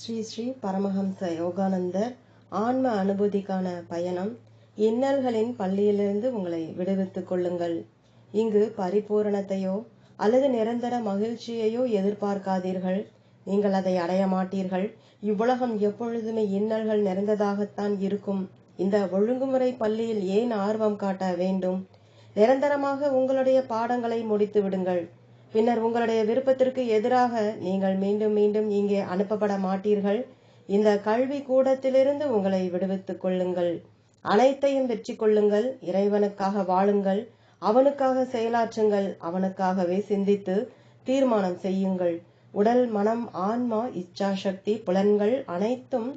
ஸ்ரீ ஸ்ரீ பரமஹம்ச யோகானந்தர் ஆன்ம அனுபூதிக்கான பயணம். இன்னல்களின் பள்ளியிலிருந்து உங்களை விடுவித்துக் கொள்ளுங்கள். இங்கு பரிபூரணத்தையோ அல்லது நிரந்தர மகிழ்ச்சியையோ எதிர்பார்க்காதீர்கள். நீங்கள் அதை அடைய மாட்டீர்கள். இவ்வுலகம் எப்பொழுதுமே இன்னல்கள் நிறைந்ததாகத்தான் இருக்கும். இந்த ஒழுங்குமுறை பள்ளியில் ஏன் ஆர்வம் காட்ட வேண்டும்? நிரந்தரமாக உங்களுடைய பாடங்களை முடித்து விடுங்கள். பின்னர் உங்களுடைய விருப்பத்திற்கு எதிராக நீங்கள் மீண்டும் மீண்டும் இங்கே அனுப்பப்பட மாட்டீர்கள். இந்த கல்வி கூடத்திலிருந்து உங்களை விடுவித்துக் கொள்ளுங்கள். அனைத்தையும் வெற்றி கொள்ளுங்கள். இறைவனுக்காக வாழுங்கள். அவனுக்காக செயலாற்றுங்கள். அவனுக்காகவே சிந்தித்து தீர்மானம் செய்யுங்கள். உடல் மனம் ஆன்மா இச்சாசக்தி புலன்கள் அனைத்தும்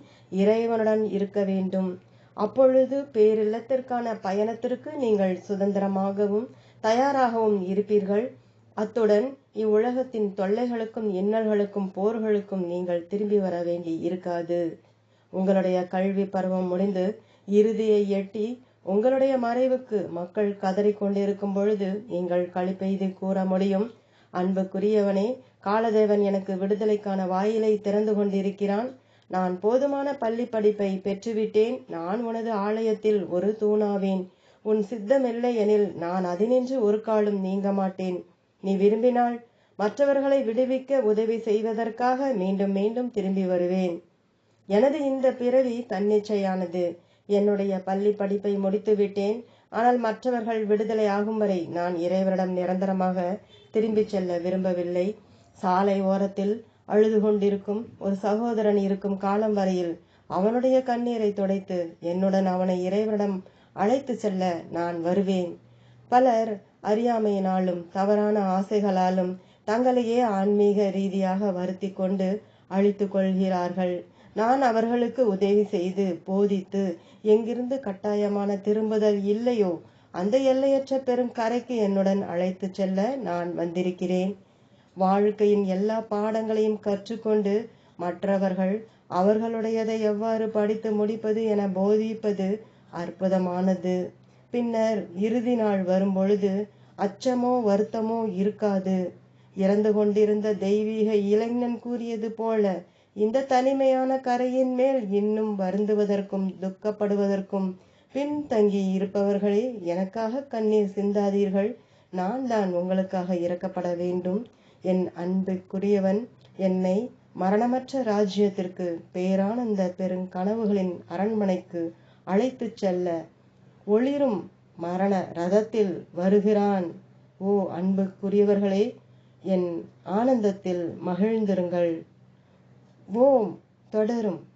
இறைவனுடன் இருக்க வேண்டும். அப்பொழுது பேரில்லத்திற்கான பயணத்திற்கு நீங்கள் சுதந்திரமாகவும் தயாராகவும் இருப்பீர்கள். அத்துடன் இவ்வுலகத்தின் தொல்லைகளுக்கும் இன்னல்களுக்கும் போர்களுக்கும் நீங்கள் திரும்பி வர வேண்டி இருக்காது. உங்களுடைய கல்வி பருவம் முடிந்து இறுதியை எட்டி உங்களுடைய மறைவுக்கு மக்கள் கதறிக்கொண்டிருக்கும் பொழுது நீங்கள் கழிப்பெய்து கூற முடியும். அன்புக்குரியவனே காலதேவன் எனக்கு விடுதலைக்கான வாயிலை திறந்து கொண்டிருக்கிறான். நான் போதுமான பள்ளி படிப்பை பெற்றுவிட்டேன். நான் உனது ஆலயத்தில் ஒரு தூணாவேன். உன் சித்தமில்லை எனில் நான் அதினின்று ஒரு காலும் நீங்க மாட்டேன். நீ விரும்பினால் மற்றவர்களை விடுவிக்க உதவி செய்வதற்காக மீண்டும் மீண்டும் திரும்பி வருவேன். எனது இந்த பிறவி தன்னிச்சையானது. என்னுடைய பள்ளி படிப்பை முடித்து விட்டேன் ஆனால் மற்றவர்கள் விடுதலை ஆகும் வரை நான் இறைவனிடம் நிரந்தரமாக திரும்பிச் செல்ல விரும்பவில்லை. சாலை ஓரத்தில் அழுது கொண்டிருக்கும் ஒரு சகோதரன் இருக்கும் காலம் வரையில் அவனுடைய கண்ணீரை துடைத்து என்னுடன் அவனை இறைவனிடம் அழைத்து செல்ல நான் வருவேன். பலர் அறியாமையினாலும் தவறான ஆசைகளாலும் தங்களையே ஆன்மீக ரீதியாக வருத்தி கொண்டு அழித்து கொள்கிறார்கள். நான் அவர்களுக்கு உதவி செய்து போதித்து எங்கிருந்து கட்டாயமான திரும்புதல் இல்லையோ அந்த எல்லையற்ற பெரும் கரைக்கு என்னுடன் அழைத்து செல்ல நான் வந்திருக்கிறேன். வாழ்க்கையின் எல்லா பாடங்களையும் கற்றுக்கொண்டு மற்றவர்கள் அவர்களுடையதை எவ்வாறு படித்து முடிப்பது என போதிப்பது அற்புதமானது. பின்னர் இறுதி நாள் வரும்பொழுது அச்சமோ வருத்தமோ இருக்காது. இறந்து கொண்டிருந்த தெய்வீக இளைஞன் கூறியது போல இந்த தனிமையான கரையின் மேல் இன்னும் வருந்துவதற்கும் துக்கப்படுவதற்கும் பின்தங்கி இருப்பவர்களே எனக்காக கண்ணீர் சிந்தாதீர்கள். நான் தான் உங்களுக்காக இறக்கப்பட வேண்டும். என் அன்புக்குரியவன் என்னை மரணமற்ற ராஜ்யத்திற்கு பேரானந்த பெருங்கனவுகளின் அரண்மனைக்கு அழைத்துச் செல்ல ஒளிரும் மரண ரதத்தில் வருகிறான். ஓ அன்புக்குரியவர்களே என் ஆனந்தத்தில் மகிழ்ந்திருங்கள். ஓம் தொடரும்.